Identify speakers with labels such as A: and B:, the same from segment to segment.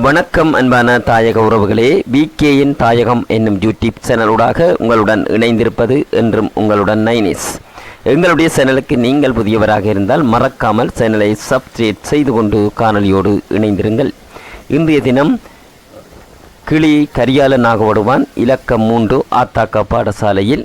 A: வணக்கம் அன்பான தாயக உறவுகளே பிகேயின் தாயகம் என்னும் யூடியூப் சேனலூடாக உங்களுடன் இணைந்திருப்பது என்றும் உங்களுடன் நைனிஸ். எங்களுடைய சேனலுக்கு நீங்கள் புதியவராக இருந்தால் மறக்காமல் சேனலை சப்ஸ்கிரைப் செய்து கொண்டு காணொலியோடு இணைந்திருங்கள். இன்றைய தினம் கிளி கரியால நாகவடுவான் இலக்கம் மூன்று ஆத்தாக்க பாடசாலையில்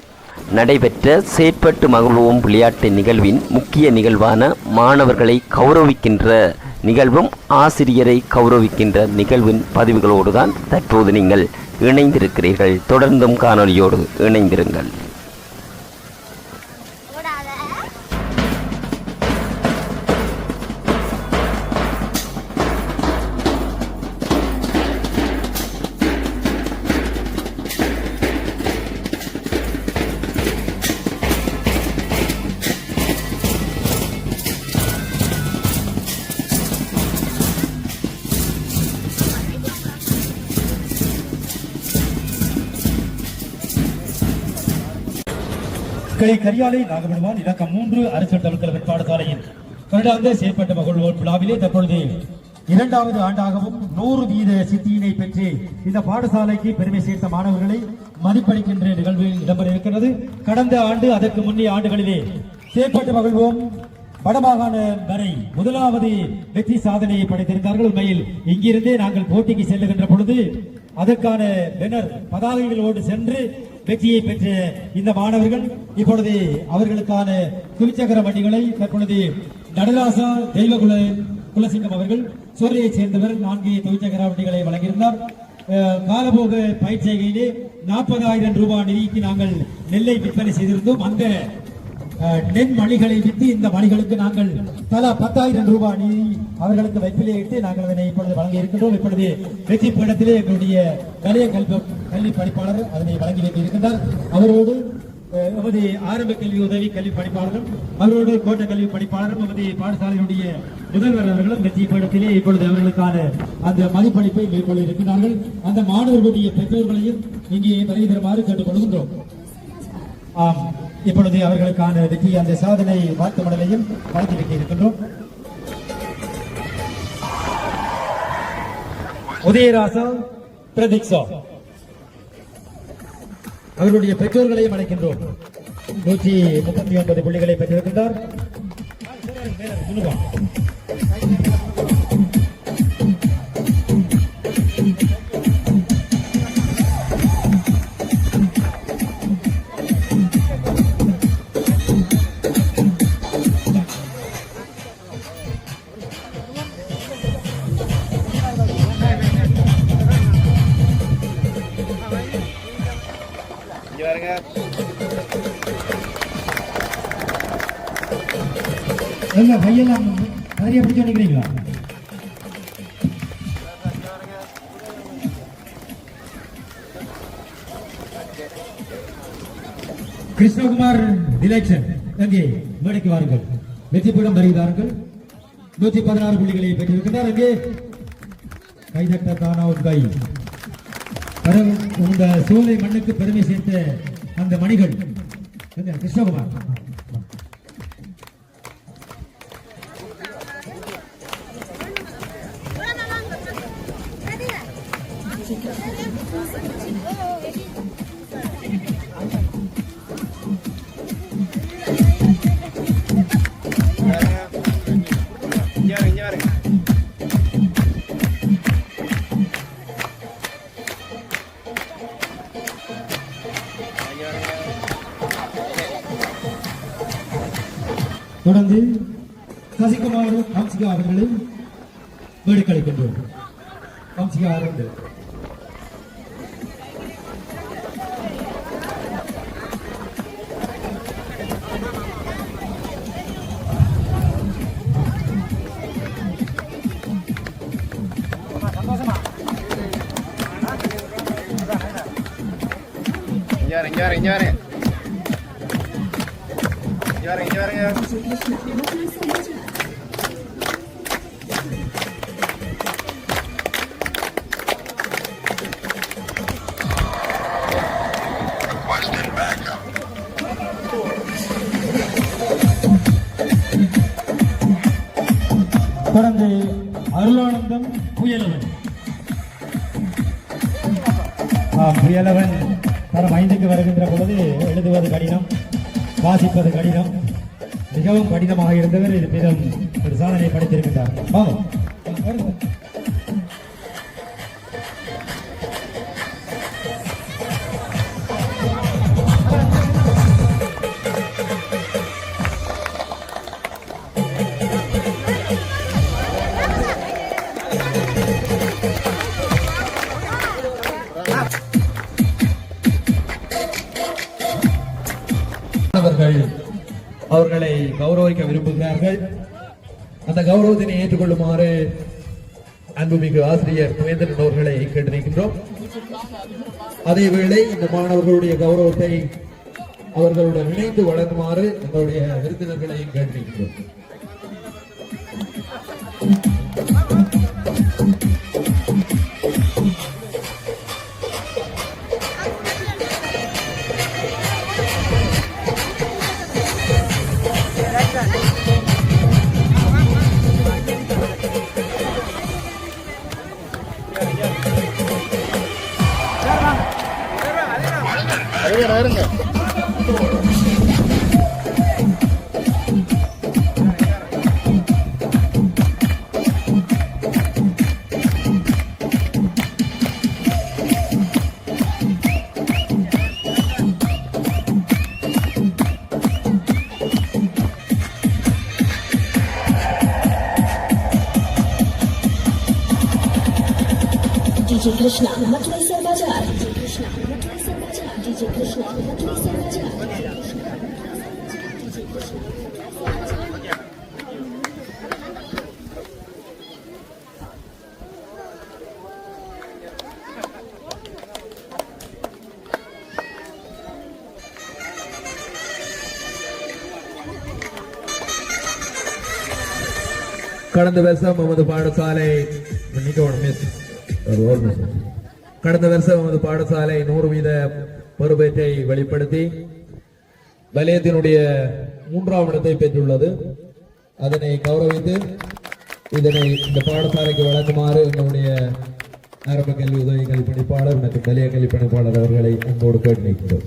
A: நடைபெற்ற செயற்பட்டு மகிழ்வோம் விளையாட்டு நிகழ்வின் முக்கிய நிகழ்வான மாணவர்களை கௌரவிக்கின்ற நிகழ்வும் ஆசிரியரை கௌரவிக்கின்ற நிகழ்வின் பதிவுகளோடு தான் தற்போது நீங்கள் இணைந்திருக்கிறீர்கள். தொடர்ந்தும் காணொலியோடு இணைந்திருங்கள்.
B: கலை கரியாலை நாகமணிவான் இலக்கம் மூன்று அரசு தமிழ்கலவன் சாலையின் வருடாந்த செயற்பட்ட மகிழ்வோர் விழாவிலே தற்பொழுது இரண்டாவது ஆண்டாகவும் நூறு வீத சித்தியினை பெற்று இந்த பாடசாலைக்கு பெருமை சேர்த்த மாணவர்களை மதிப்பளிக்கின்ற நிகழ்வு இடம்பெற இருக்கிறது கடந்த ஆண்டு அதற்கு முன்னே ஆண்டுகளிலே செயற்பட்டு மகிழ்வோம் வடமாகாண வரை முதலாவது வெற்றி சாதனையை படைத்திருந்தார்கள் உண்மையில் இங்கிருந்தே நாங்கள் போட்டிக்கு செல்லுகின்ற பொழுது அதற்கான பெனர் பதாகைகளோடு சென்று வெற்றியை பெற்ற இந்த மாணவர்கள் இப்பொழுது அவர்களுக்கான துவிச்சக்கர வண்டிகளை தற்பொழுது நடராசா தெய்வகுல குலசிங்கம் அவர்கள் சூரியைச் சேர்ந்தவர் நான்கு துவிச்சக்கர வண்டிகளை வழங்கியிருந்தார். காலபோக பயிற்சியிலே நாற்பதாயிரம் ரூபாய் நிதிக்கு நாங்கள் நெல்லை விற்பனை செய்திருந்தோம். அந்த அஹ், நெல் மணிகளை விட்டு இந்த மணிகளுக்கு நாங்கள் தலா பத்தாயிரம் ரூபாய் நிதி அவர்களுக்கு வைப்பிலே இட்டு நாங்கள் அதனை இப்பொழுது வழங்கி இருக்கின்றோம் இப்பொழுது வெற்றி பீடத்திலே எங்களுடைய கலைய கல்வி கல்வி படிப்பாளர் அதனை வழங்கி வைத்திருக்கின்றார். அவரோடு அஹ், எமது ஆரம்ப கல்வி உதவி கல்வி படிப்பாளரும் அவரோடு கோட்ட கல்வி படிப்பாளரும் எமது பாடசாலையினுடைய முதல்வர் அவர்களும் வெற்றி பீடத்திலே இப்பொழுது அவர்களுக்கான அந்த மதிப்பளிப்பை மேற்கொள்ள இருக்கிறார்கள் அந்த மாணவர்களுடைய பெற்றோர்களையும் இங்கே வருகை தருமாறு கேட்டுக் கொள்கின்றோம் ஆம். இப்பொழுது அவர்களுக்கான வெற்றி அந்த சாதனை வாழ்த்து மடலையும் வழங்கி இருக்கின்றோம். உதயராசா பிரதீக்ஷா அவர்களுடைய பெற்றோர்களையும் அழைக்கின்றோம். நூற்றி முப்பத்தி ஒன்பது புள்ளிகளை பெற்றிருக்கின்றார். எங்க பையெல்லாம் நிறைய பிடிச்சு நினைக்கிறீங்களா கிருஷ்ணகுமார் டிலெக்ஷன் அங்கே மேடைக்கு வாருங்கள். வெற்றி பீடம் வருகிறார்கள் நூற்றி பதினாறு புள்ளிகளை பெற்றிருக்கிறார் அங்கே கைதட்ட தானா கை. பரவ இந்த மண்ணுக்கு பெருமை சேர்த்த அந்த மணிகள் கிருஷ்ணகுமார். தொடர்ந்து சசிகுமார் ஹம்சிகா அவர்களை வேடுக்களிக்கின்றோம் ஹம்சிகா அவர்கள்
C: இங்க வரேன் இங்க வரேன் இங்க வரேன் இங்க வரேன்
B: தொடர்ந்து அருளானந்தம் புயலவன். புயலவன். தரம் ஐந்துக்கு வருகின்ற பொழுது எழுதுவது கடினம் வாசிப்பது கடினம் மிகவும் கடினமாக இருந்தவர் இது மிகவும் ஒரு சாதனை படைத்திருக்கின்றார் வாங்க.
D: அவர்களை கௌரவிக்க விரும்புகிறார்கள். அந்த கௌரவத்தினை ஏற்றுக்கொள்ளுமாறு அன்புமிகு ஆசிரியர் புவேந்திரன் அவர்களை கேட்டிருக்கின்றோம். அதேவேளை இந்த மாணவர்களுடைய கௌரவத்தை அவர்களுடன் இணைந்து வழங்குமாறு எங்களுடைய விருந்தினர்களையும் கேட்டிருக்கின்றோம்.
E: DJ Krishna, Matli Sarbajar. DJ Krishna, Matli Sarbajar. DJ Krishna, Matli Sarbajar.
D: கடந்த வருஷம் நமது பாடசாலை மன்னிக்கவும் மிஸ் ஒரு ஒரு நிமிஷம். கடந்த வருஷம் நமது பாடசாலை நூறு வீத பொறுப்பேற்றை வெளிப்படுத்தி வலயத்தினுடைய மூன்றாம் இடத்தை பெற்றுள்ளது. அதனை கௌரவித்து இதனை இந்த பாடசாலைக்கு வழங்குமாறு எங்களுடைய ஆரம்ப கல்வி உதவி கல்வி பணிப்பாளர் மற்றும் வலய கல்வி பணிப்பாளர் அவர்களை அன்போடு கேட்டு நிற்கிறோம்